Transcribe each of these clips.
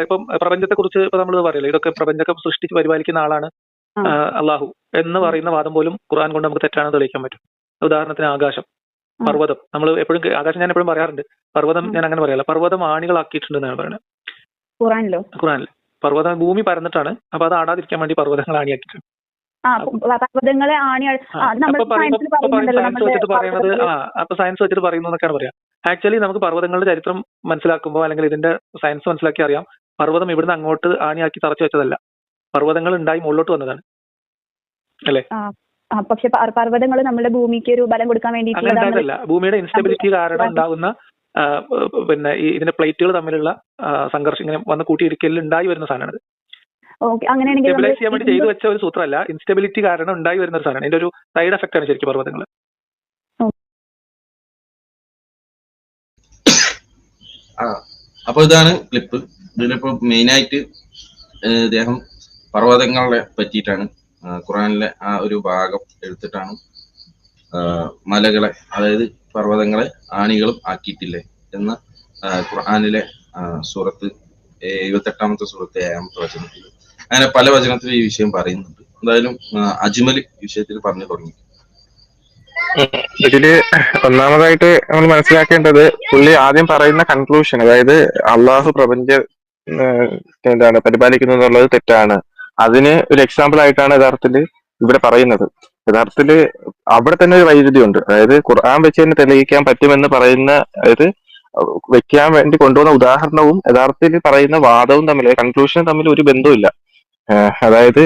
ഇപ്പം പ്രപഞ്ചത്തെ കുറിച്ച് ഇപ്പൊ നമ്മൾ പറയല്ലോ ഇതൊക്കെ പ്രപഞ്ചമൊക്കെ സൃഷ്ടിച്ച് പരിപാലിക്കുന്ന ആളാണ് അള്ളാഹു എന്ന് പറയുന്ന വാദം പോലും ഖുർആൻ കൊണ്ട് നമുക്ക് തെറ്റാണെന്ന് തെളിയിക്കാൻ പറ്റും. ഉദാഹരണത്തിന് ആകാശം. പർവതം. നമ്മൾ എപ്പോഴും ആകാശം ഞാൻ എപ്പോഴും പറയാറുണ്ട്. പർവതം ഞാൻ അങ്ങനെ പറയാറില്ല. പർവതം ആണികളാക്കിയിട്ടുണ്ടെന്നാണ് പറയുന്നത്. ഖുറാനിലോ ഖുറാനിൽ പർവതം ഭൂമി പരന്നിട്ടാണ്. അപ്പൊ അത് ആടാതിരിക്കാൻ വേണ്ടി പർവതങ്ങൾ ആണിയാക്കിയിട്ടുണ്ട്. പർവതങ്ങളെ സയൻസ് വെച്ചിട്ട് പറയുന്നത് ആ അപ്പൊ സയൻസ് വെച്ചിട്ട് പറയുന്നു എന്നൊക്കെയാണ് പറയാം. ആക്ച്വലി നമുക്ക് പർവതങ്ങളുടെ ചരിത്രം മനസ്സിലാക്കുമ്പോൾ അല്ലെങ്കിൽ ഇതിന്റെ സയൻസ് മനസ്സിലാക്കി അറിയാം. പർവതം ഇവിടുന്ന് അങ്ങോട്ട് ആണിയാക്കി തറച്ചു വെച്ചതല്ല. പർവതങ്ങൾ ഉണ്ടായി മുകളിലോട്ട് വന്നതാണ്. അല്ലേ? പക്ഷെ പർവതങ്ങൾ നമ്മുടെ ഭൂമിക്ക് ഒരു ബലം കൊടുക്കാൻ ഉണ്ടായതല്ല. ഭൂമിയുടെ ഇൻസ്റ്റബിലിറ്റി കാരണം ഉണ്ടാകുന്ന പിന്നെ ഇതിന്റെ പ്ലേറ്റുകൾ തമ്മിലുള്ള സംഘർഷം ഇങ്ങനെ വന്ന് കൂട്ടിയിടിക്കലിൽ ഉണ്ടായി വരുന്ന സാധനമാണ് അങ്ങനെയാണെങ്കിൽ സ്റ്റെബിലൈസ് ചെയ്യാൻ വേണ്ടി ചെയ്തു വെച്ച ഒരു സൂത്രമല്ല. ഇൻസ്റ്റബിലിറ്റി കാരണം ഉണ്ടായി വരുന്ന ഒരു സാധനമാണ്. ഇതിന്റെ ഒരു സൈഡ് എഫക്റ്റ് ആണ് ശരിക്കും പർവതങ്ങൾ. ആ അപ്പൊ ഇതാണ് ക്ലിപ്പ് ഇതിലിപ്പോ മെയിൻ ആയിട്ട് അദ്ദേഹം പർവതങ്ങളെ പറ്റിയിട്ടാണ് ഖുറാനിലെ ആ ഒരു ഭാഗം എടുത്തിട്ടാണ് മലകളെ അതായത് പർവതങ്ങളെ ആണികളും ആക്കിയിട്ടില്ലേ എന്ന ഖുറാനിലെ സൂറത്ത് എഴുപത്തെട്ടാമത്തെ സൂറത്ത് ഏഴാമത്തെ വചനത്തിൽ. അങ്ങനെ പല വചനത്തിലും ഈ വിഷയം പറയുന്നുണ്ട്. എന്തായാലും അജ്മൽ വിഷയത്തിൽ പറഞ്ഞു തുടങ്ങി. ഇതിൽ ഒന്നാമതായിട്ട് നമ്മൾ മനസ്സിലാക്കേണ്ടത് പുള്ളി ആദ്യം പറയുന്ന കൺക്ലൂഷൻ അതായത് അള്ളാഹു പ്രപഞ്ച എന്താണ് പരിപാലിക്കുന്നു എന്നുള്ളത് തെറ്റാണ്. അതിന് ഒരു എക്സാമ്പിൾ ആയിട്ടാണ് യഥാർത്ഥത്തിൽ ഇവിടെ പറയുന്നത്. യഥാർത്ഥത്തിൽ അവിടെ തന്നെ ഒരു വൈരുദ്ധ്യമുണ്ട് അതായത് ഖുർആൻ വെച്ച് തന്നെ തെളിയിക്കാൻ പറ്റുമെന്ന് പറയുന്ന അതായത് വെക്കാൻ വേണ്ടി കൊണ്ടുവന്ന ഉദാഹരണവും യഥാർത്ഥത്തിൽ പറയുന്ന വാദവും തമ്മിൽ കൺക്ലൂഷനും തമ്മിൽ ഒരു ബന്ധവുമില്ല. അതായത്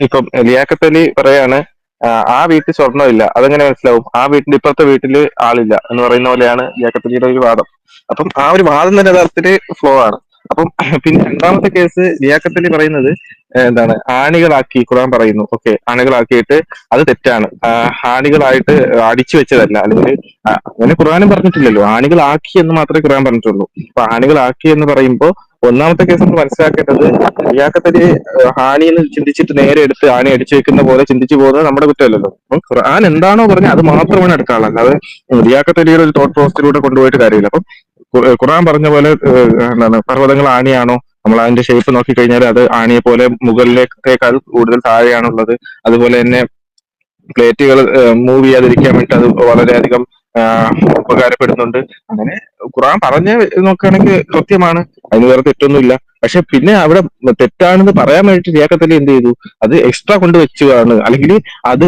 ഇപ്പം ലിയാക്കത്തലി പറയാണ് ആ, വീട്ടിൽ സ്വർണമില്ല. അതെങ്ങനെ മനസ്സിലാവും? ആ വീട്ടിന്റെ ഇപ്പുറത്തെ വീട്ടിൽ ആളില്ല എന്ന് പറയുന്ന പോലെയാണ് ജാക്കത്തലിയുടെ ഒരു വാദം. അപ്പം ആ ഒരു വാദം തന്നെ യഥാർത്ഥത്തിൽ ഫ്ലോ ആണ്. അപ്പം പിന്നെ രണ്ടാമത്തെ കേസ് ലിയാക്കത്തലി പറയുന്നത് എന്താണ്? ആണികളാക്കി ഖുർആൻ പറയുന്നു. ഓക്കെ ആണികളാക്കിയിട്ട് അത് തെറ്റാണ്. ആണികളായിട്ട് അടിച്ചു വെച്ചതല്ല. അല്ലെങ്കിൽ അങ്ങനെ ഖുർആനും പറഞ്ഞിട്ടില്ലല്ലോ. ആണികളാക്കി എന്ന് മാത്രമേ ഖുർആൻ പറഞ്ഞിട്ടുള്ളൂ. അപ്പൊ ആണികളാക്കി എന്ന് പറയുമ്പോൾ ഒന്നാമത്തെ കേസ് നമ്മൾ മനസ്സിലാക്കേണ്ടത് ലിയാക്കത്തലി ഹാനി എന്ന് ചിന്തിച്ചിട്ട് നേരെ എടുത്ത് ആണി അടിച്ചു വെക്കുന്ന പോലെ ചിന്തിച്ചു പോകുന്നത് നമ്മുടെ കുറ്റമല്ലല്ലോ. ഖുർആൻ എന്താണോ പറഞ്ഞത് അത് മാത്രമാണ് എടുക്കാനുള്ളത് അല്ലാതെ ലിയാക്കത്തലിയുടെ ഒരു തോട്ട് പ്രോസസ്സിലൂടെ കൊണ്ടുപോയിട്ട് കാര്യമില്ല. അപ്പം ഖുർആൻ പറഞ്ഞ പോലെ എന്താണ് പർവതങ്ങൾ ആണിയാണോ? നമ്മൾ അതിന്റെ ഷേപ്പ് നോക്കി കഴിഞ്ഞാൽ അത് ആണിയെ പോലെ മുകളിലേക്കേക്കാൾ കൂടുതൽ താഴെയാണുള്ളത്. അതുപോലെ തന്നെ പ്ലേറ്റുകൾ മൂവ് ചെയ്യാതിരിക്കാൻ വേണ്ടി അത് വളരെയധികം ഉപകാരപ്പെടുന്നുണ്ട്. അങ്ങനെ ഖുറാൻ പറഞ്ഞ് നോക്കുകയാണെങ്കിൽ കൃത്യമാണ്. അതിന് വേറെ തെറ്റൊന്നുമില്ല. പക്ഷെ പിന്നെ അവിടെ തെറ്റാണെന്ന് പറയാൻ വേണ്ടി രേഖത്തിൽ എന്ത് ചെയ്തു? അത് എക്സ്ട്രാ കൊണ്ട് വെച്ചുവാണ് അല്ലെങ്കിൽ അത്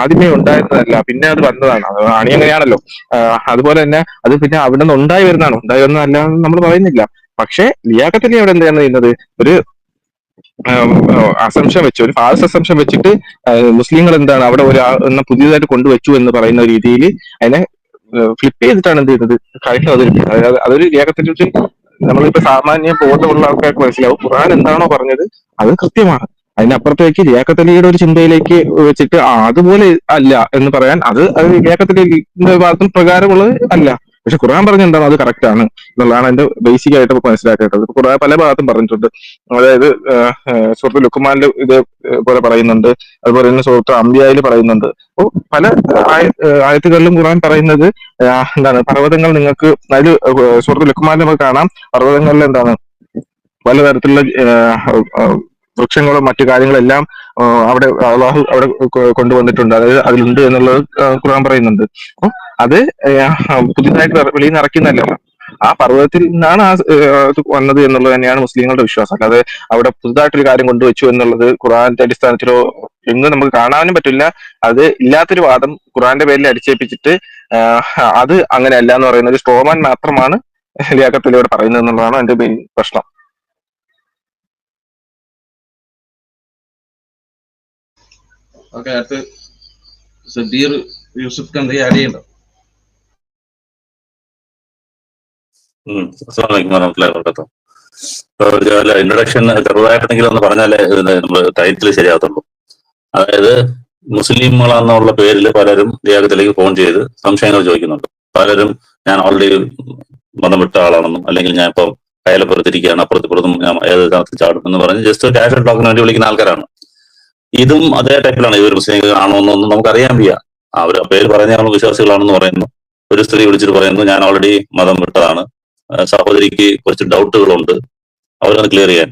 ആദ്യമേ ഉണ്ടായിരുന്നതല്ല പിന്നെ അത് വന്നതാണ്. അത് ആണി അങ്ങനെയാണല്ലോ. അതുപോലെ തന്നെ അത് പിന്നെ അവിടെ നിന്ന് ഉണ്ടായി വരുന്നതാണ്. ഉണ്ടായി വരുന്നതല്ല നമ്മൾ പറയുന്നില്ല. പക്ഷെ ലിയാക്കത്തിനെ അവിടെ എന്താണ് ചെയ്യുന്നത്? ഒരു അസംഷൻ വെച്ച്. ഒരു ഫാൾസ് അസംഷൻ വെച്ചിട്ട് മുസ്ലിങ്ങൾ എന്താണ് അവിടെ ഒരു പുതിയതായിട്ട് കൊണ്ടുവച്ചു എന്ന് പറയുന്ന രീതിയിൽ അതിനെ ഫ്ലിപ്പ് ചെയ്തിട്ടാണ് എന്ത് ചെയ്യുന്നത്? കാര്യം അവതരിപ്പിക്കുന്നത്. അതൊരു കുറിച്ച് നമ്മളിപ്പോ സാമാന്യ ബോധമുള്ള ആൾക്കാർക്ക് മനസ്സിലാവും. ഖുർആൻ എന്താണോ പറഞ്ഞത് അത് കൃത്യമാണ്. അതിനപ്പുറത്തേക്ക് ലിയാക്കത്തലിയുടെ ഒരു ചിന്തയിലേക്ക് വെച്ചിട്ട് അതുപോലെ അല്ല എന്ന് പറയാൻ അത് അത് ലിയാക്കത്തലിന്റെ ഭാഗത്തും പ്രകാരമുള്ളത് അല്ല. പക്ഷെ ഖുർആൻ പറഞ്ഞെന്താണ്? അത് കറക്റ്റ് ആണ് എന്നുള്ളതാണ് എന്റെ ബേസിക് ആയിട്ട് മനസ്സിലാക്കേണ്ടത്. ഖുർആൻ പല ഭാഗത്തും പറഞ്ഞിട്ടുണ്ട്. അതായത് സുഹൃത്ത് ലുക്കുമാനിൽ ഇത് പോലെ പറയുന്നുണ്ട്. അതുപോലെ തന്നെ സുഹൃത്ത് അമ്പിയായിൽ പറയുന്നുണ്ട്. അപ്പൊ പല ആയത്തുകളിലും ഖുർആൻ പറയുന്നത് എന്താണ് പർവതങ്ങൾ നിങ്ങൾക്ക് അതിൽ സുഹൃത്ത് ലുക്കുമാനിൽ നമുക്ക് കാണാം. പർവതങ്ങളിൽ എന്താണ്? പലതരത്തിലുള്ള വൃക്ഷങ്ങളും മറ്റു കാര്യങ്ങളെല്ലാം അവിടെ അള്ളാഹു അവിടെ കൊണ്ടുവന്നിട്ടുണ്ട്. അതായത് അതിലുണ്ട് എന്നുള്ളത് ഖുർആൻ പറയുന്നുണ്ട്. അത് പുതിയതായിട്ട് വെളിയിൽ നിന്ന് ആ പർവതത്തിൽ നിന്നാണ് ആ വന്നത് എന്നുള്ളത് തന്നെയാണ് മുസ്ലിങ്ങളുടെ വിശ്വാസം. അല്ലാതെ അവിടെ പുതുതായിട്ടൊരു കാര്യം കൊണ്ടുവച്ചു എന്നുള്ളത് ഖുറാന്റെ അടിസ്ഥാനത്തിലോ എങ്ങും നമുക്ക് കാണാനും പറ്റില്ല. അത് ഇല്ലാത്തൊരു വാദം ഖുറാന്റെ പേരിൽ അടിച്ചേൽപ്പിച്ചിട്ട് അത് അങ്ങനെയല്ല എന്ന് പറയുന്ന ഒരു സ്ട്രോമാൻ മാത്രമാണ് ലിയാക്കത്തിലൂടെ പറയുന്നത് എന്നുള്ളതാണ് എന്റെ പ്രശ്നം. ഓക്കെ അടുത്ത് സദീർ യൂസുഫ് കന്ത ആഡ് ചെയ്യണ്ടോ ഇൻട്രൊഡക്ഷൻ ചെറുതായിട്ടെങ്കിലും ഒന്ന് പറഞ്ഞാലേ നമ്മൾ ടൈറ്റിൽ ശരിയാകത്തുള്ളൂ. അതായത് മുസ്ലിങ്ങളെന്നുള്ള പേരിൽ പലരും ദേഹത്തിലേക്ക് ഫോൺ ചെയ്ത് സംശയങ്ങൾ ചോദിക്കുന്നുണ്ട്. പലരും ഞാൻ ഓൾറെഡി മതം വിട്ട ആളാണെന്നും അല്ലെങ്കിൽ ഞാൻ ഇപ്പം കയ്യിലപ്പുറത്തിരിക്കുകയാണ് അപ്പുറത്തിപ്പുറത്തും ഞാൻ ഏത് ചാടും എന്ന് പറഞ്ഞ് ജസ്റ്റ് ക്യാഷ് ടോക്കിന് വേണ്ടി വിളിക്കുന്ന ആൾക്കാരാണ്. ഇതും അതേ ടൈപ്പിലാണ്. ഇവർ മുസ്ലിം കാണുമെന്നൊന്നും നമുക്കറിയാൻ വയ്യ. അവർ പേര് പറഞ്ഞ നമ്മൾ വിശ്വാസികളാണെന്ന് പറയുന്നു. ഒരു സ്ത്രീ വിളിച്ചിട്ട് പറയുന്നു ഞാൻ ഓൾറെഡി മതം വിട്ടതാണ്. സഹോദരിക്ക് കുറച്ച് ഡൗട്ടുകളുണ്ട് അവരത് ക്ലിയർ ചെയ്യാൻ.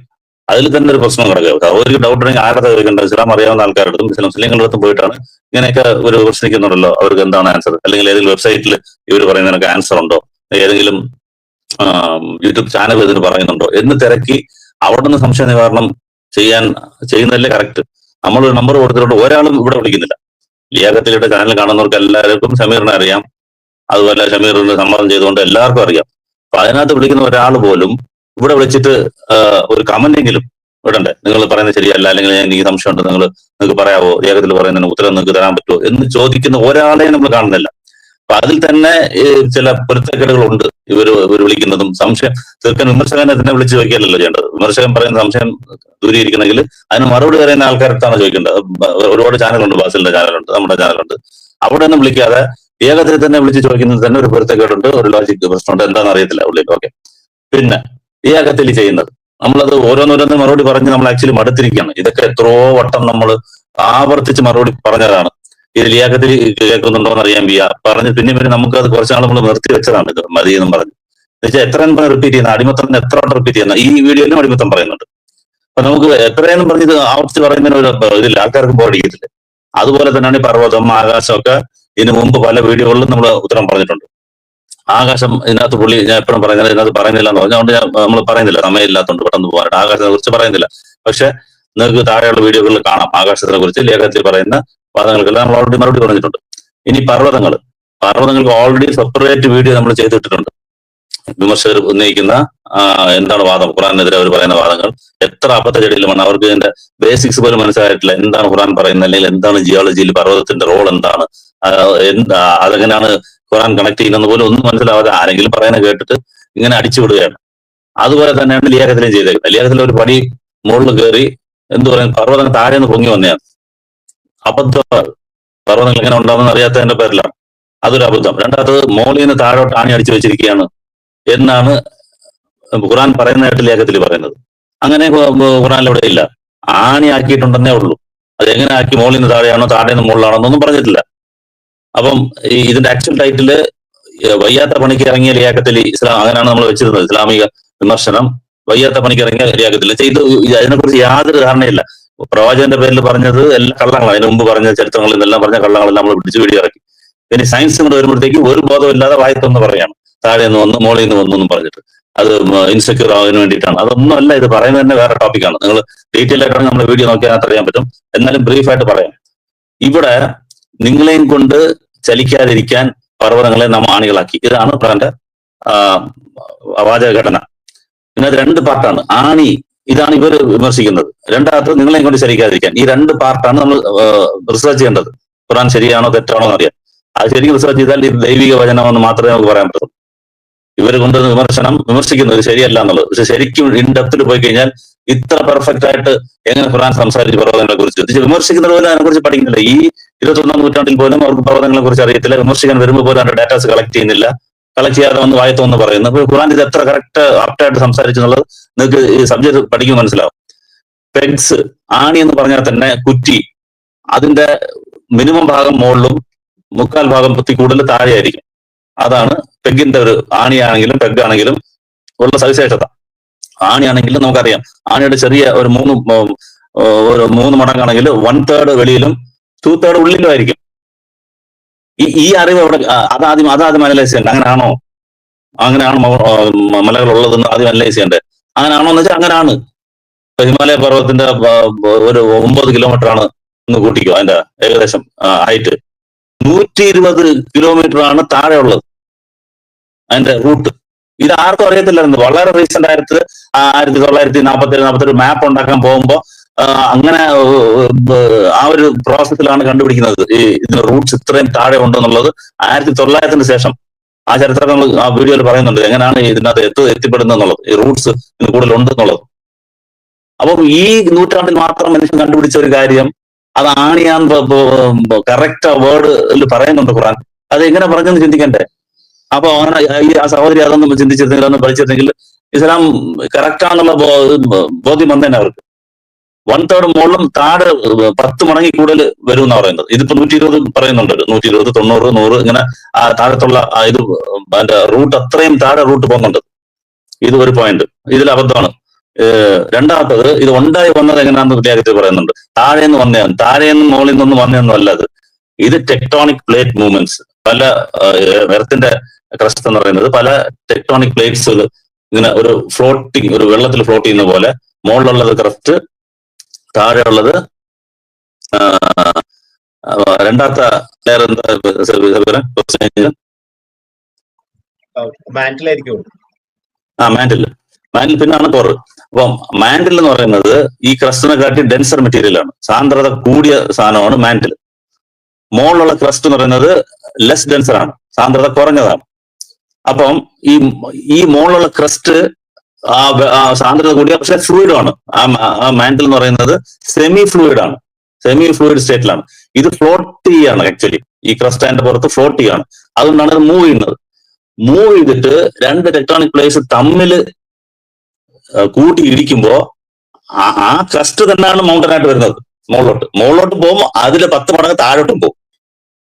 അതിൽ തന്നെ ഒരു പ്രശ്നം കിടക്കുക. സഹോദരിക്ക് ഡൗട്ട് ഉണ്ടെങ്കിൽ ആരുടെ ചോദിക്കേണ്ട ഇസ്ലാം അറിയാവുന്ന ആൾക്കാരുടെ ഇസ്ലാം മുസ്ലിങ്ങളുടെ അടുത്തും പോയിട്ടാണ് ഇങ്ങനെയൊക്കെ ഒരു പ്രശ്നിക്കുന്നുണ്ടല്ലോ അവർക്ക് എന്താണ് ആൻസർ അല്ലെങ്കിൽ ഏതെങ്കിലും വെബ്സൈറ്റിൽ ഇവർ പറയുന്നതിനൊക്കെ ആൻസർ ഉണ്ടോ? ഏതെങ്കിലും യൂട്യൂബ് ചാനൽ ഇതിന് പറയുന്നുണ്ടോ? എന്ന് തിരക്കി അവിടെ നിന്ന് സംശയ നിവാരണം ചെയ്യാൻ ചെയ്യുന്നതല്ലേ കറക്റ്റ് നമ്മൾ നമ്പർ കൊടുത്തിട്ടുണ്ട്. ഒരാളും ഇവിടെ വിളിക്കുന്നില്ല. ലിയാഖത്തിലൂടെ ചാനൽ കാണുന്നവർക്ക് എല്ലാവർക്കും സമീറിനെ അറിയാം. അതുപോലെ സമീറിന് സമ്മർദ്ദം ചെയ്തുകൊണ്ട് എല്ലാവർക്കും അറിയാം. അപ്പൊ അതിനകത്ത് വിളിക്കുന്ന ഒരാൾ പോലും ഇവിടെ വിളിച്ചിട്ട് ഒരു കമന്റെങ്കിലും ഇടണ്ടേ? നിങ്ങൾ പറയുന്നത് ശരിയല്ല അല്ലെങ്കിൽ എനിക്ക് സംശയമുണ്ട് നിങ്ങൾ നിങ്ങൾക്ക് പറയാവോ? ലിയാഖത്തിൽ പറയുന്നതിന് ഉത്തരം നിങ്ങൾക്ക് തരാൻ പറ്റുമോ എന്ന് ചോദിക്കുന്ന ഒരാളെ നമ്മൾ കാണുന്നില്ല. അപ്പൊ അതിൽ തന്നെ ചില പൊരുത്തക്കേടുകളുണ്ട്. ഇവർ ഇവർ വിളിക്കുന്നതും. സംശയം തീർക്കാൻ വിമർശകനെ തന്നെ വിളിച്ച് ചോദിക്കാനല്ലോ ചെയ്യേണ്ടത്. വിമർശകൻ പറയുന്ന സംശയം ദൂരീകരിക്കണമെങ്കിൽ അതിന് മറുപടി പറയുന്ന ആൾക്കാരത്താണ് ചോദിക്കേണ്ടത്. ഒരുപാട് ചാനലുണ്ട് ബാസിലിന്റെ ചാനലുണ്ട് നമ്മുടെ ചാനലുണ്ട്. അവിടെ ഒന്നും വിളിക്കാതെ ഏകത്തിൽ തന്നെ വിളിച്ച് ചോദിക്കുന്നത് തന്നെ ഒരു പൊരുത്തക്കേടുണ്ട് ഒരു ലോജിക് പ്രശ്നമുണ്ട്. എന്താണെന്ന് അറിയത്തില്ല ഉള്ളിൽ ഓക്കെ. പിന്നെ ഏകത്തിൽ ചെയ്യുന്നത്. നമ്മളത് ഓരോന്നോരോന്ന് മറുപടി പറഞ്ഞ് നമ്മൾ ആക്ച്വലി മടുത്തിരിക്കുകയാണ്. ഇതൊക്കെ എത്രയോ വട്ടം നമ്മൾ ആവർത്തിച്ച് മറുപടി പറഞ്ഞതാണ്. ലിയാക്കത്തിൽ കേൾക്കുന്നുണ്ടോ എന്ന് അറിയാൻ വയ്യ. പറഞ്ഞ് പിന്നെ പിന്നെ നമുക്ക് അത് കുറച്ചാൾ നമ്മൾ നിർത്തി വെച്ചതാണ് മതി എന്ന് പറഞ്ഞു. എന്നുവെച്ചാൽ എത്ര റിപ്പീറ്റ് ചെയ്യുന്ന അടിമത്തം എത്ര വട്ടം റിപ്പീറ്റ് ചെയ്യുന്ന ഈ വീഡിയോയിലും അടിമത്തം പറയുന്നുണ്ട്. അപ്പൊ നമുക്ക് എത്രയെന്നും പറഞ്ഞത് ആവർത്തിച്ച് പറയുന്നതിന് ഒരു ഇതില്ല. ആൾക്കാർക്ക് ബോറടിക്കത്തില്ല അതുപോലെ തന്നെയാണ് ഈ പർവതം ആകാശം ഒക്കെ ഇതിനു മുമ്പ് പല വീഡിയോകളിലും നമ്മൾ ഉത്തരം പറഞ്ഞിട്ടുണ്ട്. ആകാശം ഇതിനകത്ത് പുള്ളി ഞാൻ എപ്പോഴും പറയുന്നില്ല ഇതിനകത്ത് പറയുന്നില്ല എന്ന് പറഞ്ഞുകൊണ്ട് ഞാൻ നമ്മൾ പറയുന്നില്ല. സമയമില്ലാത്തതുകൊണ്ട് പെട്ടെന്ന് പോകാറുണ്ട് ആകാശത്തെ കുറിച്ച് പറയുന്നില്ല. പക്ഷെ നിങ്ങൾക്ക് താഴെയുള്ള വീഡിയോകളിൽ കാണാം. ആകാശത്തിനെ കുറിച്ച് ലേഖനത്തിൽ പറയുന്ന വാദങ്ങൾക്കെല്ലാം നമ്മൾ ഓൾറെഡി മറുപടി പറഞ്ഞിട്ടുണ്ട്. ഇനി പർവതങ്ങൾ. പർവതങ്ങൾക്ക് ഓൾറെഡി സെപ്പറേറ്റ് വീഡിയോ നമ്മൾ ചെയ്തിട്ടിട്ടുണ്ട്. വിമർശകർ ഉന്നയിക്കുന്ന എന്താണ് വാദം? ഖുറാനെതിരെ അവർ പറയുന്ന വാദങ്ങൾ. എത്ര അബദ്ധ ചെടിയിലുമാണ് അവർക്ക് ഇതിന്റെ ബേസിക്സ് പോലും മനസ്സിലായിട്ടില്ല. എന്താണ് ഖുറാൻ പറയുന്നത്? അല്ലെങ്കിൽ എന്താണ് ജിയോളജിയിൽ പർവതത്തിന്റെ റോൾ എന്താണ്? എന്താ അതെങ്ങനെയാണ് ഖുറാൻ കണക്ട് ചെയ്യുന്നത് പോലും ഒന്നും മനസ്സിലാവാതെ ആരെങ്കിലും പറയുന്നത് കേട്ടിട്ട് ഇങ്ങനെ അടിച്ചുവിടുകയാണ് അതുപോലെ തന്നെയാണ് ലിയാഖത്തിലും ചെയ്തേക്കുന്നത്. ലിയാഖത്തിൽ ഒരു പടി മുകളിൽ കയറി എന്ത് പറയുന്നത് പർവതം താഴെ നിന്ന് പൊങ്ങി വന്നതാണ്. അബദ്ധമാണ് പർവതങ്ങൾ എങ്ങനെ ഉണ്ടാവുമെന്ന് അറിയാത്തതിന്റെ പേരിലാണ്. അതൊരു അബദ്ധം. രണ്ടാമത്തത് മോളിൽ നിന്ന് താഴോട്ട് ആണി അടിച്ചു വെച്ചിരിക്കുകയാണ് എന്നാണ് ഖുറാൻ പറയുന്നതായിട്ട് ലേഖത്തിൽ പറയുന്നത്. അങ്ങനെ ഖുറാൻ ഇവിടെ ഇല്ല. ആണി ആക്കിയിട്ടുണ്ടെന്നേ ഉള്ളൂ. അത് എങ്ങനെ ആക്കി മോളിൽ നിന്ന് താഴെയാണോ താഴെ നിന്ന് മുകളിലാണോ എന്നൊന്നും പറഞ്ഞിട്ടില്ല. അപ്പം ഇതിന്റെ ആക്ച്വൽ ടൈറ്റിൽ വയ്യാത്ത പണിക്ക് ഇറങ്ങിയ ലിയാക്കത്തിൽ ഇസ്ലാം അങ്ങനെയാണ് നമ്മൾ വെച്ചിരുന്നത്. ഇസ്ലാമിക വിമർശനം വയ്യാത്ത പണിക്ക് ഇറങ്ങിയ ലിയാക്കത്തിൽ ഇത് അതിനെക്കുറിച്ച് യാതൊരു ധാരണയില്ല. പ്രവാചകന്റെ പേരിൽ പറഞ്ഞത് എല്ലാ കള്ളങ്ങളാണ്. അതിന് മുമ്പ് പറഞ്ഞ ചരിത്രങ്ങളിൽ നിന്നെല്ലാം പറഞ്ഞ കള്ളങ്ങളെല്ലാം നമ്മൾ പിടിച്ചു വീടി ഇറക്കി. ഇനി സയൻസ് കൂടെ വരുമ്പോഴത്തേക്ക് ഒരു ബോധമില്ലാതെ വായത്തൊന്ന് പറയാണ്. താഴെ നിന്ന് വന്ന് മോളിൽ നിന്ന് വന്നു എന്നും പറഞ്ഞിട്ട്. അത് ഇൻസെക്യൂർ ആവാൻ വേണ്ടിയിട്ടാണ്. അതൊന്നും അല്ല ഇത് പറയുന്നത് തന്നെ വേറെ ടോപ്പിക്കാണ് നിങ്ങൾ ഡീറ്റെയിൽ ആയിട്ടാണ് നമ്മുടെ വീഡിയോ നോക്കിയാൽ അറിയാൻ പറ്റും. എന്നാലും ബ്രീഫായിട്ട് പറയാം. ഇവിടെ നിങ്ങളെയും കൊണ്ട് ചലിക്കാതിരിക്കാൻ പർവതങ്ങളെ നാം ആണികളാക്കി. ഇതാണ് പ്രാന്റെ ആ, വാചക ഘടന. ഇതിനകത്ത് രണ്ട് പാർട്ടാണ് ആണി. ഇതാണ് ഇവർ വിമർശിക്കുന്നത്. രണ്ടാമത് നിങ്ങളെയും കൊണ്ട് ശരിക്കാതിരിക്കാൻ. ഈ രണ്ട് പാർട്ടാണ് നമ്മൾ റിസർച്ച് ചെയ്യേണ്ടത്. ഖുറാൻ ശരിയാണോ തെറ്റാണോ എന്നറിയാം അത് ശരിക്കും റിസർച്ച് ചെയ്താൽ ഇത് ദൈവിക വചനമെന്ന് മാത്രമേ നമുക്ക് പറയാൻ പറ്റുള്ളൂ ഇവർ കൊണ്ടുവന്ന വിമർശനം വിമർശിക്കുന്നത് ശരിയല്ല എന്നുള്ളത്. പക്ഷെ ശരിക്കും ഇൻ ഡെപ്തിൽ പോയി കഴിഞ്ഞാൽ ഇത്ര പെർഫെക്റ്റ് ആയിട്ട് എങ്ങനെ ഖുറാൻ സംസാരിച്ച് പർവതങ്ങളെ കുറിച്ച്. വിമർശിക്കുന്നത് പോലും അതിനെ കുറിച്ച് പഠിക്കുന്നില്ല. ഈ ഇരുപത്തൊന്നാം നൂറ്റാണ്ടിൽ പോലും അവർക്ക് പർവതങ്ങളെ കുറിച്ച് അറിയത്തില്ല. വിമർശിക്കാൻ വരുമ്പോൾ പോലും അവരുടെ ഡാറ്റാസ് കളക്ട് ചെയ്യുന്നില്ല. കളക്ട് ചെയ്യാതെ വന്ന് വായത്തോന്ന് പറയുന്നു. അപ്പൊ ഖുറാൻ ഇത് എത്ര കറക്റ്റ് ആപ്റ്റായിട്ട് സംസാരിച്ചു എന്നുള്ളത് നിങ്ങൾക്ക് ഈ സബ്ജക്ട് പഠിക്കുമ്പോൾ മനസ്സിലാവും. പെഗ്സ് ആണി എന്ന് പറഞ്ഞാൽ തന്നെ കുറ്റി. അതിന്റെ മിനിമം ഭാഗം മുകളിലും മുക്കാൽ ഭാഗം പൊത്തി കൂടുതൽ താഴെയായിരിക്കും. അതാണ് പെഗിന്റെ ഒരു ആണിയാണെങ്കിലും പെഗ് ആണെങ്കിലും ഉള്ള സവിശേഷത. ആണിയാണെങ്കിലും നമുക്കറിയാം. ആണിയുടെ ചെറിയ ഒരു മൂന്ന് ഒരു മൂന്ന് മടങ്ങാണെങ്കിൽ വൺ തേർഡ് വെളിയിലും ടു തേർഡ് ഉള്ളിലും ആയിരിക്കും. ഈ ഈ അറിവ് അവിടെ അതാദ്യം അതാദ്യം അനലൈസ് ചെയ്യണ്ട? അങ്ങനെയാണോ? അങ്ങനെയാണ് മലകൾ ഉള്ളതെന്ന് ആദ്യം അനലൈസ് ചെയ്യണ്ടേ? അങ്ങനെയാണോ എന്ന് വെച്ചാൽ അങ്ങനെയാണ്. ഹിമാലയ പർവതത്തിന്റെ ഒരു ഒമ്പത് കിലോമീറ്റർ ആണ് ഒന്ന് കൂട്ടിക്കോ അതിന്റെ ഏകദേശം ഹൈറ്റ്. നൂറ്റി ഇരുപത് കിലോമീറ്റർ ആണ് താഴെ ഉള്ളത് അതിന്റെ റൂട്ട്. ഇത് ആർക്കും അറിയത്തില്ലായിരുന്നു. വളരെ റീസെന്റ് ആയിട്ട് ആയിരത്തി തൊള്ളായിരത്തി നാൽപ്പത്തി ഏഴ് നാൽപ്പത്തി മാപ്പ് ഉണ്ടാക്കാൻ പോകുമ്പോ അങ്ങനെ ആ ഒരു പ്രോസസ്സിലാണ് കണ്ടുപിടിക്കുന്നത് ഈ ഇതിന്റെ റൂട്ട്സ് ഇത്രയും താഴെ ഉണ്ടെന്നുള്ളത്. ആയിരത്തി തൊള്ളായിരത്തിന് ശേഷം ആ ചരിത്രങ്ങൾ ആ വീഡിയോയിൽ പറയുന്നുണ്ട്. എങ്ങനെയാണ് ഇതിനകത്ത് എത്തു എത്തിപ്പെടുന്നത് എന്നുള്ളത് ഈ റൂട്ട്സ് ഇതിന് എന്നുള്ളത് അപ്പം ഈ നൂറ്റാണ്ടിൽ മാത്രം മനുഷ്യൻ കണ്ടുപിടിച്ച ഒരു കാര്യം അത് ആണിയാൻ കറക്റ്റ് വേർഡ് പറയുന്നുണ്ട് ഖുറാൻ അത് എങ്ങനെ പറഞ്ഞെന്ന് ചിന്തിക്കണ്ടേ? അപ്പൊ അങ്ങനെ ഈ ആ സഹോദരി അതൊന്നും ചിന്തിച്ചിരുന്നെങ്കിൽ അതൊന്നും പഠിച്ചിരുന്നെങ്കിൽ ഇസ്ലാം കറക്റ്റാന്നുള്ള ബോധ്യം വന്നേനെ അവർക്ക്. വൺ തേർഡ് മുകളിലും താഴെ പത്ത് മടങ്ങി കൂടുതൽ വരും എന്നാ പറയുന്നത്. ഇതിപ്പോ നൂറ്റി ഇരുപത് പറയുന്നുണ്ട് നൂറ്റി ഇരുപത് തൊണ്ണൂറ് നൂറ് ഇങ്ങനെ ആ താഴത്തുള്ള ഇത് റൂട്ട് അത്രയും താഴെ റൂട്ട് പോകുന്നുണ്ട്. ഇത് ഒരു പോയിന്റ് ഇതിൽ അബദ്ധമാണ്. രണ്ടാമത്തത് ഇത് ഉണ്ടായി വന്നത് എങ്ങനെയാണെന്ന് വിദ്യാർത്ഥി പറയുന്നുണ്ട്. താഴെ നിന്ന് വന്നതാണ് താഴെ നിന്ന് മുകളിൽ നിന്നും വന്നതൊന്നും അല്ല അത്. ഇത് ടെക്ടോണിക് പ്ലേറ്റ് മൂവ്മെന്റ്സ് പല എർത്തിന്റെ ക്രസ്റ്റ് എന്ന് പറയുന്നത് പല ടെക്ടോണിക് പ്ലേറ്റ്സുകൾ ഇങ്ങനെ ഒരു ഫ്ലോട്ടിങ് ഒരു വെള്ളത്തിൽ ഫ്ലോട്ട് ചെയ്യുന്ന പോലെ മുകളിലുള്ളത് ക്രസ്റ്റ് താഴെയുള്ളത് ഉള്ളത് രണ്ടാമത്തെ ലെയർ എന്താ? മാന്റിലായിരിക്കും ആ മാൻഡിൽ മാൻഡിൽ പിന്നാണ് പോറ് അപ്പം മാൻഡിൽ എന്ന് പറയുന്നത് ഈ ക്രസ്റ്റിനെ കാട്ടി ഡെൻസർ മെറ്റീരിയൽ ആണ്. സാന്ദ്രത കൂടിയ സാധനമാണ് മാൻഡിൽ മോളിലുള്ള ക്രസ്റ്റ് എന്ന് പറയുന്നത് ലെസ് ഡെൻസർ ആണ്. സാന്ദ്രത കുറഞ്ഞതാണ്. അപ്പം ഈ ഈ മോളിലുള്ള ക്രസ്റ്റ് ആ സാന്ദ്രത കൂടിയ പക്ഷെ ഫ്ലൂയിഡ് ആണ്. ആ മാൻഡിൽ എന്ന് പറയുന്നത് സെമി ഫ്ലൂയിഡ് ആണ്. സെമി ഫ്ലൂയിഡ് സ്റ്റേറ്റിലാണ് ഇത് ഫ്ലോട്ട് ചെയ്യാണ് ആക്ച്വലി ഈ ക്രസ്റ്റ് അതിന്റെ പുറത്ത് ഫ്ലോട്ട് ചെയ്യാണ്. അതുകൊണ്ടാണ് ഇത് മൂവ് ചെയ്യുന്നത്. മൂവ് ചെയ്തിട്ട് രണ്ട് ടെക്ട്രോണിക് പ്ലേസ് തമ്മിൽ കൂട്ടി ഇടിക്കുമ്പോ ആ- ക്രസ്റ്റ് തന്നെയാണ് മൗണ്ടനായിട്ട് വരുന്നത്. മുകളിലോട്ട് മുകളിലോട്ട് പോകുമ്പോൾ അതിൽ പത്ത് മടങ്ങ് താഴോട്ടും പോകും.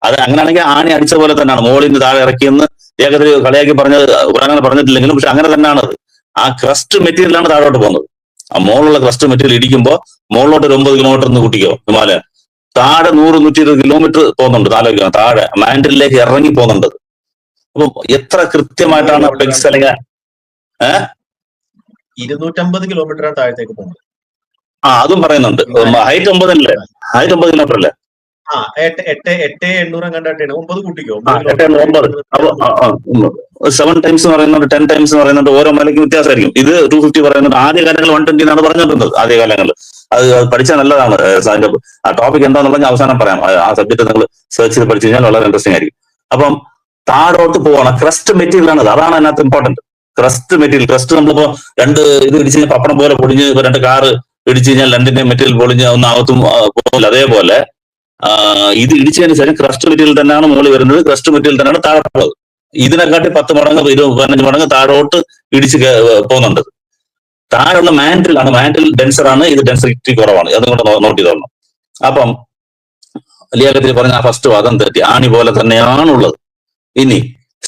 അത് അങ്ങനെയാണെങ്കിൽ ആണി അടിച്ച പോലെ തന്നെയാണ്. മുകളിൽ നിന്ന് താഴെ ഇറക്കിയെന്ന് ഏകദേശം കളിയാക്കി പറഞ്ഞത് അങ്ങനെ പറഞ്ഞിട്ടില്ലെങ്കിലും പക്ഷെ അങ്ങനെ തന്നെയാണ് അത്. ആ ക്രസ്റ്റ് മെറ്റീരിയലാണ് താഴോട്ട് പോകുന്നത്. ആ മുകളിലുള്ള ക്രസ്റ്റ് മെറ്റീരിയൽ ഇടിക്കുമ്പോൾ മുകളിലോട്ട് ഒരു ഒമ്പത് കിലോമീറ്റർ എന്ന് കൂട്ടിക്കോ ഹിമാലയ താഴെ നൂറ് നൂറ്റി ഇരുപത് കിലോമീറ്റർ പോകുന്നുണ്ട് താഴെ താഴെ. മാൻഡലിലേക്ക് ഇറങ്ങി പോകുന്നുണ്ട് അപ്പൊ എത്ര കൃത്യമായിട്ടാണ് പെക്സ് അല്ലെങ്കിൽ ഇരുന്നൂറ്റമ്പത് കിലോമീറ്റർ താഴത്തേക്ക് പോകുന്നത്. ആ അതും പറയുന്നുണ്ട്. ഹൈറ്റ് ഒമ്പതല്ലേ ഹൈറ്റ് ഒമ്പത് കിലോമീറ്റർ അല്ലേ ആ എട്ട് എട്ട് എട്ട് എണ്ണൂറ് കണ്ടാട്ടാണ് ഒമ്പത് കൂട്ടിക്കോ? ഒമ്പത് സെവൻ ടൈംസ് എന്ന് പറയുന്നുണ്ട് ടെൻ ടൈംസ് എന്ന് പറയുന്നുണ്ട് ഓരോ മലയ്ക്കും വ്യത്യാസമായിരിക്കും. ഇത് ടു ഫിഫ്റ്റി പറയുന്നുണ്ട്. ആദ്യ കാലങ്ങൾ വൺ ട്വന്റി എന്നാണ് പറഞ്ഞിരുന്നത് ആദ്യ കാലങ്ങൾ അത് പഠിച്ചാൽ നല്ലതാണ് സാറിന്റെ അതിന്റെ ആ ടോപ്പിക് എന്താണെന്നുള്ള ഞാൻ അവസാനം പറയാം. ആ- ആ സബ്ജക്ട് നിങ്ങൾ സെർച്ച് ചെയ്ത് പഠിച്ചു കഴിഞ്ഞാൽ വളരെ ഇൻട്രസ്റ്റിംഗ് ആയിരിക്കും. അപ്പം താഴോട്ട് പോവാണ് ക്രസ്റ്റ് മെറ്റീരിയൽ ആണ് അതാണ് അതിനകത്ത് ഇമ്പോർട്ടന്റ് ക്രസ്റ്റ് മെറ്റീരിയൽ ക്രസ്റ്റ് നമ്മളിപ്പോ രണ്ട് ഇത് ഇടിച്ച് പപ്പടം പോലെ പൊടിഞ്ഞ് ഇപ്പൊ രണ്ട് കാറ് ഇടിച്ചു കഴിഞ്ഞാൽ രണ്ടിന്റെ മെറ്റീരിയൽ പൊളിഞ്ഞ് ഒന്ന് അകത്തും പോകില്ല അതേപോലെ ഇത് ഇടിച്ചതിന് ശേഷം ക്രസ്റ്റ് മെറ്റീരിയൽ തന്നെയാണ് മുകളിൽ വരുന്നത്. ക്രസ്റ്റ് മെറ്റീരിയൽ തന്നെയാണ് താഴെ ഇതിനെക്കാട്ടി പത്ത് മടങ്ങ് ഇരുപത് പതിനഞ്ച് മടങ്ങ് താഴോട്ട് ഇടിച്ച് പോകുന്നുണ്ട്. താഴെയുള്ള മാൻഡിൽ ആണ്. മാൻഡിൽ ആണ്. ഇത് ഡെൻസിറ്റി കുറവാണ്. അതുകൊണ്ട് നോട്ട് ചെയ്തോളണം അപ്പം ലിയാഖത്തിൽ പറഞ്ഞ ആ ഫസ്റ്റ് വാദം തെറ്റി. ആണി പോലെ തന്നെയാണുള്ളത്. ഇനി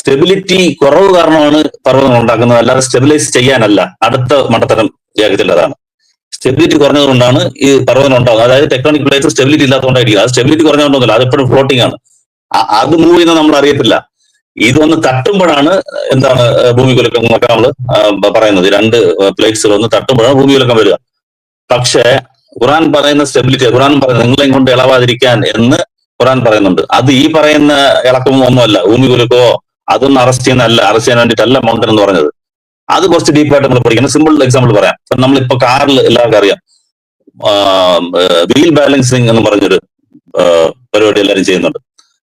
സ്റ്റെബിലിറ്റി കുറവ് കാരണമാണ് പർവതങ്ങൾ ഉണ്ടാക്കുന്നത്. അല്ലാതെ സ്റ്റെബിലൈസ് ചെയ്യാനല്ല. അടുത്ത മണ്ടത്തരം ലിയാഖത്തിൽ അതാണ് സ്റ്റെബിലിറ്റി കുറഞ്ഞതുകൊണ്ടാണ് ഈ പർവതം ഉണ്ടാകുന്നത് അതായത് ടെക്നോണിക് പ്ലേസ് സ്റ്റെബിലിറ്റി ഇല്ലാത്തതുകൊണ്ടായിരിക്കും. അത് സ്റ്റെബിലിറ്റി കുറഞ്ഞതുകൊണ്ടൊന്നുമില്ല. അത് എപ്പോഴും ഫ്ലോട്ടിംഗ് ആണ്. അത് മൂവ് ചെയ്യുന്നത് നമ്മൾ അറിയത്തില്ല. ഇതൊന്ന് തട്ടുമ്പോഴാണ് എന്താണ് ഭൂമി കുലക്കം എന്നൊക്കെ നമ്മൾ പറയുന്നത്. രണ്ട് പ്ലേറ്റ്സുകൾ ഒന്ന് തട്ടുമ്പോഴാണ് ഭൂമി കുലക്കം വരിക. പക്ഷേ ഖുറാൻ പറയുന്ന സ്റ്റെബിലിറ്റി ഖുറാൻ പറയുന്നത് നിങ്ങളെയും കൊണ്ട് ഇളവാതിരിക്കാൻ എന്ന് ഖുറാൻ പറയുന്നുണ്ട്. അത് ഈ പറയുന്ന ഇളക്കമോ ഒന്നുമല്ല ഭൂമി കുലുക്കമോ അതൊന്നും അറസ്റ്റ് ചെയ്യുന്നതല്ല അറസ്റ്റ് ചെയ്യാൻ വേണ്ടിയിട്ടല്ല മൗണ്ടൻ എന്ന് പറഞ്ഞത്. അത് കുറച്ച് ഡീപ്പായിട്ട് നമ്മൾ പഠിക്കണം. സിമ്പിൾ എക്സാമ്പിൾ പറയാം. നമ്മളിപ്പോ കാറിൽ എല്ലാവർക്കും അറിയാം. വീൽ ബാലൻസിങ് എന്ന് പറഞ്ഞൊരു ആ, പരിപാടി എല്ലാവരും ചെയ്യുന്നുണ്ട്.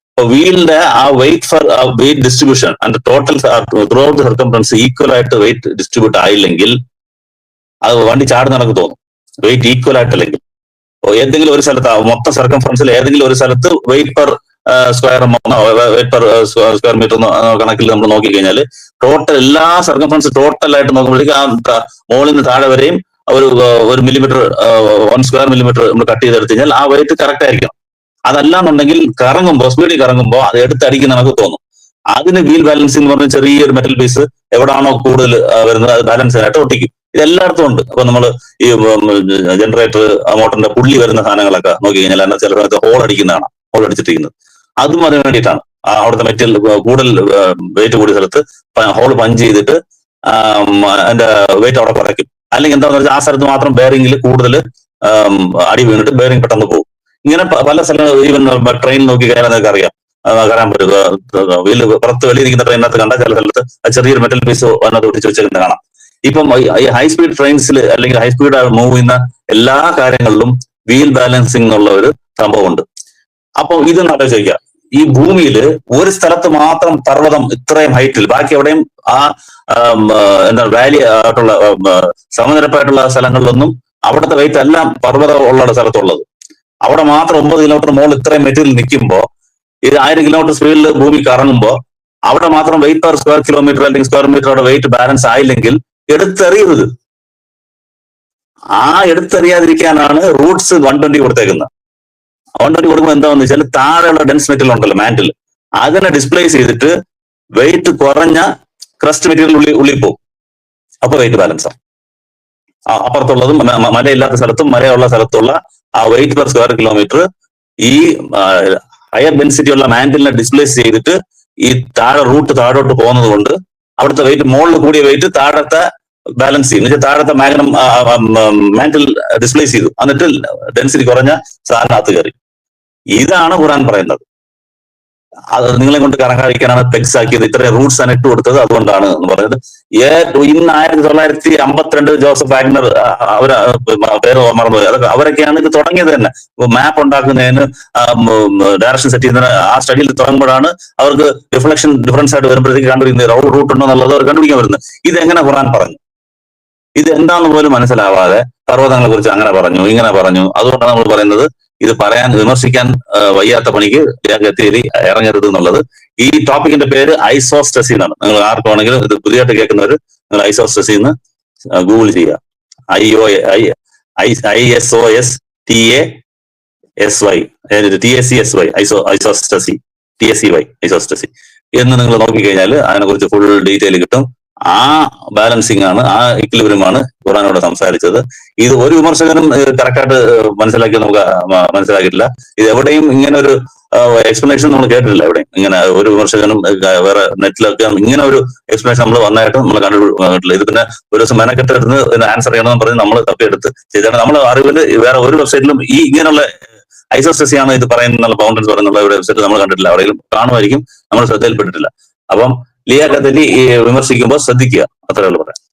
അപ്പൊ വീലിന്റെ ആ weight for weight distribution and total throughout circumference equal ആയിട്ട് വെയിറ്റ് ഡിസ്ട്രിബ്യൂട്ട് ആയില്ലെങ്കിൽ അത് വണ്ടി ചാടി നടക്ക് തോന്നും. വെയിറ്റ് ഈക്വൽ ആയിട്ടില്ലെങ്കിൽ. ഏതെങ്കിലും ഒരു സ്ഥലത്ത് ആ മൊത്തം സർക്കംഫറൻസിൽ ഏതെങ്കിലും ഒരു സ്ഥലത്ത് weight per square amount per square metre കണക്കിൽ നമ്മൾ നോക്കിക്കഴിഞ്ഞാൽ ടോട്ടൽ എല്ലാ സർക്കംഫറൻസ് ടോട്ടൽ ആയിട്ട് നോക്കുമ്പോഴേക്കും ആ മോളിന് താഴെ വരെയും ഒരു ഒരു മില്ലിമീറ്റർ വൺ സ്ക്വയർ മില്ലിമീറ്റർ നമ്മൾ കട്ട് ചെയ്തെടുത്ത് കഴിഞ്ഞാൽ ആ വെയിറ്റ് കറക്റ്റ് ആയിരിക്കണം. അതല്ലാന്നുണ്ടെങ്കിൽ കറങ്ങുമ്പോൾ സ്പീഡിൽ കറങ്ങുമ്പോൾ അത് എടുത്തടിക്കുന്ന നമുക്ക് തോന്നും. അതിന് വീൽ ബാലൻസിംഗ് എന്ന് പറഞ്ഞ ചെറിയൊരു മെറ്റൽ പീസ് എവിടാണോ കൂടുതൽ വരുന്നത് അത് ബാലൻസ് ആയിട്ട് ഒട്ടിക്കും. ഇതെല്ലായിടത്തും ഉണ്ട്. അപ്പൊ നമ്മൾ ഈ ജനറേറ്റർ മോട്ടറിന്റെ പുള്ളി വരുന്ന സാധനങ്ങളൊക്കെ നോക്കി കഴിഞ്ഞാൽ ചില സമയത്ത് ഹോൾ അടിക്കുന്നതാണ് ഹോൾ അടിച്ചിട്ടിരിക്കുന്നത്. അതും അതിന് വേണ്ടിയിട്ടാണ്. അവിടുത്തെ മെറ്റൽ കൂടുതൽ വെയിറ്റ് കൂടിയ സ്ഥലത്ത് ഹോൾ പഞ്ച് ചെയ്തിട്ട് അതിന്റെ വെയിറ്റ് അവിടെ കുറയ്ക്കും. അല്ലെങ്കിൽ എന്താണെന്ന് വെച്ചാൽ ആ സ്ഥലത്ത് മാത്രം ബെയറിംഗിൽ കൂടുതൽ അടി വീണിട്ട് ബെയറിംഗ് പെട്ടെന്ന് പോകും. ഇങ്ങനെ പല സ്ഥലങ്ങളും ഈവൻ ട്രെയിൻ നോക്കി കയറാൻ നിങ്ങൾക്ക് അറിയാം. കയറാൻ പറ്റും. വീൽ പുറത്ത് വെളിയിരിക്കുന്ന ട്രെയിനകത്ത് കണ്ട ചില സ്ഥലത്ത് ചെറിയൊരു മെറ്റൽ പീസ് അതിനകത്ത് ഒട്ടിച്ച് വെച്ചിട്ട് കാണാം. ഇപ്പം ഈ ഹൈ സ്പീഡ് ട്രെയിൻസിൽ അല്ലെങ്കിൽ ഹൈ സ്പീഡ് മൂവ് ചെയ്യുന്ന എല്ലാ കാര്യങ്ങളിലും വീൽ ബാലൻസിംഗ് എന്നുള്ള ഒരു സംഭവമുണ്ട്. അപ്പോൾ ഇത് ആലോചിക്കുക. ഈ ഭൂമിയിൽ ഒരു സ്ഥലത്ത് മാത്രം പർവതം ഇത്രയും ഹൈറ്റിൽ ബാക്കി എവിടെയും ആ എന്താ വാലി ആയിട്ടുള്ള സമനിരപ്പായിട്ടുള്ള സ്ഥലങ്ങളിലൊന്നും അവിടുത്തെ വെയിറ്റ് എല്ലാം പർവതം ഉള്ള സ്ഥലത്തുള്ളത്. അവിടെ മാത്രം ഒമ്പത് കിലോമീറ്റർ മുകളിൽ ഇത്രയും മെറ്റീരിയൽ നിൽക്കുമ്പോൾ ഇത് ആയിരം കിലോമീറ്റർ സ്പീഡിൽ ഭൂമി കറങ്ങുമ്പോൾ അവിടെ മാത്രം വെയിറ്റ് പെർ സ്ക്വയർ കിലോമീറ്റർ അല്ലെങ്കിൽ സ്ക്വയർ മീറ്ററുടെ വെയിറ്റ് ബാലൻസ് ആയില്ലെങ്കിൽ എടുത്തെറിയരുത്. ആ എടുത്തെറിയാതിരിക്കാനാണ് റൂട്ട്സ് വൺ ട്വന്റി കൊടുത്തേക്കുന്നത്. ട്വന്റി കൊടുക്കുമ്പോൾ എന്താണെന്ന് വെച്ചാൽ താഴെയുള്ള ഡെൻസ് മെറ്റീരിയൽ ഉണ്ടല്ലോ മാൻഡിൽ അതിനെ ഡിസ്പ്ലേസ് ചെയ്തിട്ട് വെയിറ്റ് കുറഞ്ഞ ക്രസ്റ്റ് മെറ്റീരിയൽ ഉള്ളിൽ ഉള്ളിൽ പോകും അപ്പൊ വെയിറ്റ് ബാലൻസ് ആണ് അപ്പുറത്തുള്ളതും മലയില്ലാത്ത സ്ഥലത്തും മലയുള്ള സ്ഥലത്തുള്ള ആ വെയിറ്റ് പെർ സ്ക്വയർ കിലോമീറ്റർ ഈ ഹയർ ഡെൻസിറ്റി ഉള്ള മാൻഡിലിനെ ഡിസ്പ്ലേസ് ചെയ്തിട്ട് ഈ താഴെ റൂട്ട് താഴോട്ട് പോകുന്നത് കൊണ്ട് അവിടുത്തെ വെയിറ്റ് മുകളിൽ കൂടിയ വെയിറ്റ് താഴത്തെ ബാലൻസ് ചെയ്യും. എന്നുവെച്ചാൽ താഴത്തെ മാഗ്നം മാൻഡിൽ ഡിസ്പ്ലേസ് ചെയ്തു. എന്നിട്ട് ഡെൻസിറ്റി കുറഞ്ഞ സാധനത്ത് കയറി. ഇതാണ് ഖുറാൻ പറയുന്നത്. അത് നിങ്ങളെ കൊണ്ട് കറങ്ങാതിരിക്കാനാണ് പെക്സ് ആക്കിയത് ഇത്രയും റൂട്ട്സ് ആണ് ഇട്ട് കൊടുത്തത് അതുകൊണ്ടാണ് എന്ന് പറയുന്നത്. ഏ- ഇന്ന് ആയിരത്തി തൊള്ളായിരത്തി അമ്പത്തിരണ്ട് ജോസഫ് ആഗ്നർ അവർ പേര് മറന്നുപോയി. അതൊക്കെ അവരൊക്കെയാണ് ഇത് തുടങ്ങിയത് തന്നെ. മാപ്പ് ഉണ്ടാക്കുന്നതിന് ഡയറക്ഷൻ സെറ്റ് ചെയ്യുന്ന ആ സ്റ്റഡിയിൽ തുടങ്ങുമ്പോഴാണ് അവർക്ക് റിഫ്ലക്ഷൻ ഡിഫറൻസ് ആയിട്ട് വരുമ്പോഴത്തേക്ക് കണ്ടുപിടിക്കുന്നത് റൂട്ട് ഉണ്ടോ എന്നുള്ളത് അവർ കണ്ടുപിടിക്കാൻ വരുന്നത്. ഇത് എങ്ങനെ ഖുറാൻ പറഞ്ഞു? ഇത് എന്താണെന്ന് പോലും മനസ്സിലാവാതെ പർവതങ്ങളെ കുറിച്ച് അങ്ങനെ പറഞ്ഞു ഇങ്ങനെ പറഞ്ഞു. അതുകൊണ്ടാണ് നമ്മൾ പറയുന്നത് ഇത് പറയാൻ വിമർശിക്കാൻ വയ്യാത്ത പണിക്ക് ഗത്തിരി ഇറങ്ങരുത് എന്നുള്ളത്. ഈ ടോപ്പിക്കിന്റെ പേര് ഐസോസ്റ്റസി എന്നാണ് നിങ്ങൾ ആർക്ക് ഇത് പുതിയതായിട്ട് കേൾക്കുന്നവർ നിങ്ങൾ ഐസോസ്റ്റസി എന്ന് ഗൂഗിൾ ചെയ്യുക. I O I I S O S T A S Y T S C S Y iso isostasy T S C Y isostasy എന്ന് നിങ്ങൾ നോക്കിക്കഴിഞ്ഞാൽ അതിനെക്കുറിച്ച് ഫുൾ ഡീറ്റെയിൽ കിട്ടും. ആ ബാലൻസിങ് ആണ് ആ ഇക്ലിബിയം ഖുറാനോട് സംസാരിച്ചത്. ഇത് ഒരു വിമർശകനും കറക്റ്റായിട്ട് മനസ്സിലാക്കി നമുക്ക് മനസ്സിലാക്കിയിട്ടില്ല. ഇത് എവിടെയും ഇങ്ങനെ ഒരു എക്സ്പ്ലനേഷൻ നമ്മൾ കേട്ടിട്ടില്ല എവിടെയും. ഇങ്ങനെ ഒരു വിമർശകനും വേറെ നെറ്റിലൊക്കെ ഇങ്ങനെ ഒരു എക്സ്പ്ലനേഷൻ നമ്മൾ വന്നായിട്ട് നമ്മൾ കണ്ടിട്ടില്ല ഇത് പിന്നെ ഒരു ദിവസം മെനക്കെട്ടെടുത്ത് ആൻസർ ചെയ്യണമെന്ന് പറഞ്ഞ് നമ്മൾ തപ്പിയെടുത്ത് ചെയ്താണ് നമ്മൾ അറിവിൽ വേറെ ഒരു വെബ്സൈറ്റിലും ഈ ഇങ്ങനെയുള്ള ഐസോസ്റ്റസി ആണ് ഇത് പറയുന്ന ബൗണ്ടൻസ് പറയുന്നുള്ള വെബ്സൈറ്റ് നമ്മൾ കണ്ടിട്ടില്ല. അവിടെയും കാണുമായിരിക്കും. നമ്മൾ ശ്രദ്ധയിൽപ്പെട്ടിട്ടില്ല. അപ്പം ലിയ കത്തലി വിമർശിക്കുമ്പോൾ ശ്രദ്ധിക്കുക. അത്രേ ഉള്ളൂ പറയാം